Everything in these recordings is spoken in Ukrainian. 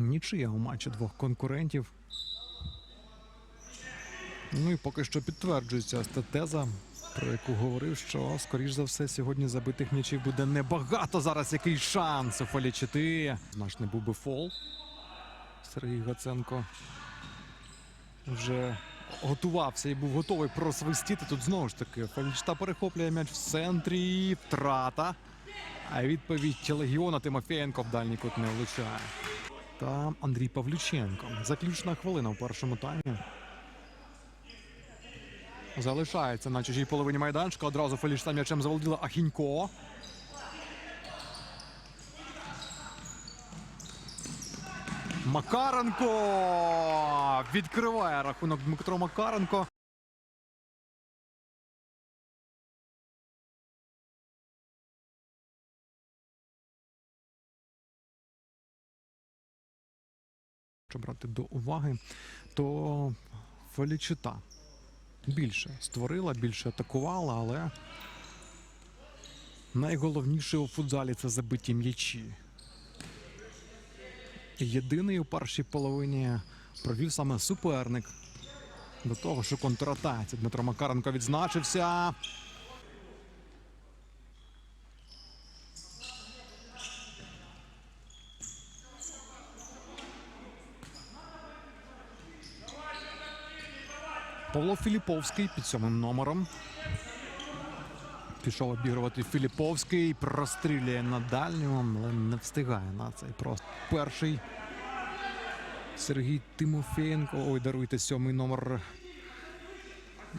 Нічия у матчі двох конкурентів. Ну і поки що підтверджується теза, про яку говорив, що, скоріш за все, сьогодні забитих м'ячів буде небагато. Зараз який шанс у Фалічити. Наш не був би фол. Сергій Гаценко вже готувався і був готовий просвистіти. Тут знову ж таки Фалічта перехоплює м'яч в центрі. Втрата. А відповідь Легіона Тимофєєнко в дальній кут не влучає. Та Андрій Павлюченко. Заключна хвилина в першому таймі. Залишається на чужій половині майданчика. Одразу Фелічта м'ячем заволоділа Ахінько. Макаренко відкриває рахунок Дмитро Макаренко. Якщо брати до уваги, то Фелічита більше створила, більше атакувала, але найголовніше у футзалі це забиті м'ячі. Єдиний у першій половині провів саме суперник. До того, що контратаці Дмитро Макаренко відзначився. Павло Філіповський під сьомим номером. Пішов обігрувати Філіповський, прострілює на дальню, але не встигає на цей просто. Перший Сергій Тимофєєнко. Ой, даруйте сьомий номер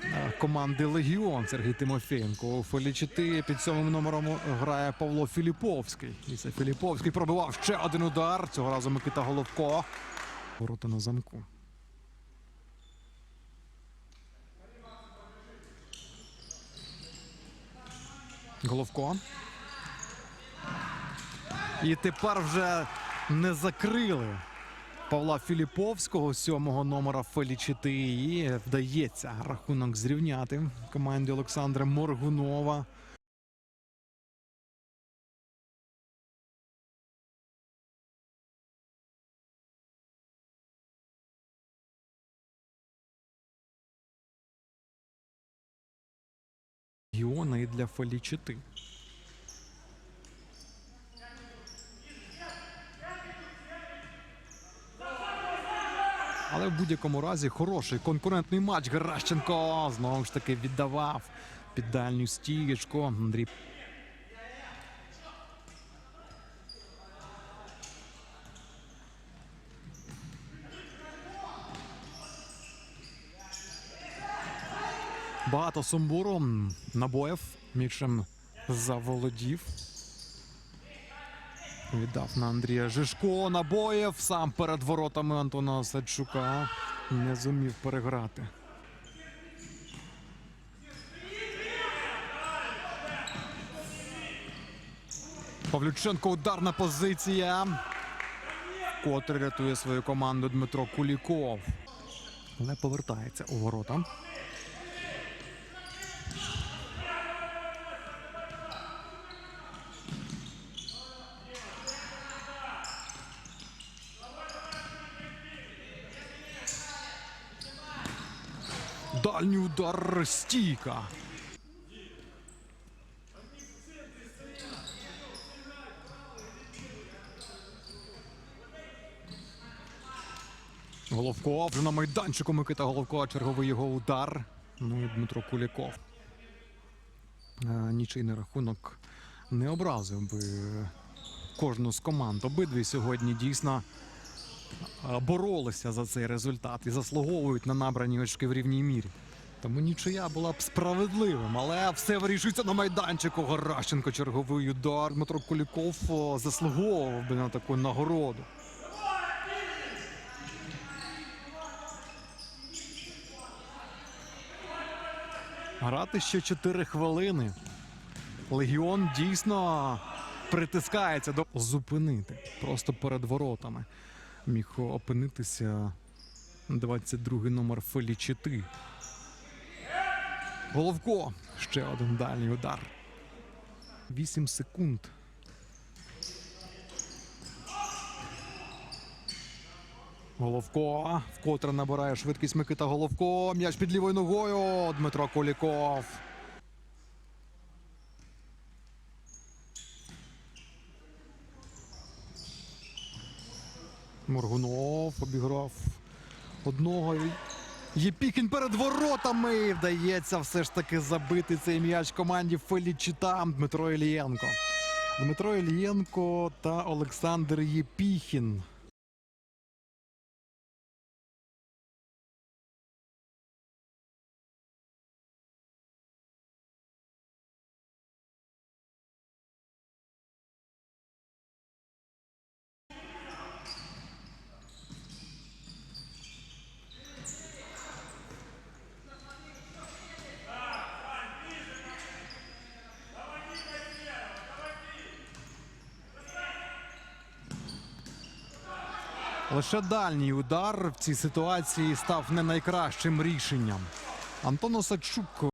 е, команди Легіон Сергій Тимофєєнко. У Фелічити під сьомим номером грає Павло Філіповський. І це Філіповський пробивав ще один удар. Цього разу Микита Головко. Ворота на замку. Головко. І тепер вже не закрили Павла Філіповського, сьомого номера Фелічити. І вдається рахунок зрівняти команді Олександра Моргунова. Гіона і для Фелічити. Але в будь-якому разі хороший конкурентний матч. Геращенко знову ж таки віддавав під дальню стієчку. Андрій Багато сумбуру. М, Набоєв заволодів. Віддав на Андрія Жишко. Набоєв сам перед воротами Антона Садчука. Не зумів переграти. Павлюченко ударна позиція. Котре рятує свою команду Дмитро Куліков. Але повертається у ворота. Дальній удар стійка. Головко вже на майданчику Микита Головко, черговий його удар. Ну і Дмитро Куліков. Е, Нічийний рахунок не образив би кожну з команд. Обидві сьогодні дійсно боролися за цей результат і заслуговують на набрані очки в рівній мірі. Тому нічия була б справедливим, але все вирішується на майданчику. Горащенко черговий удар. Дмитро Куліков заслуговував би на таку нагороду. Грати ще 4 хвилини. Легіон дійсно притискається до зупинити просто перед воротами. Міг опинитися 22-й номер Фелічити. Головко. Ще один дальній удар. 8 секунд. Головко вкотре набирає швидкість Микита Головко. М'яч під лівою ногою. Дмитро Куліков. Моргунов обіграв одного. Єпікін перед воротами. Вдається все ж таки забити цей м'яч команді Фелічита Дмитро Ілієнко. Дмитро Ілієнко та Олександр Єпіхін. Лише дальній удар в цій ситуації став не найкращим рішенням. Антон Осадчук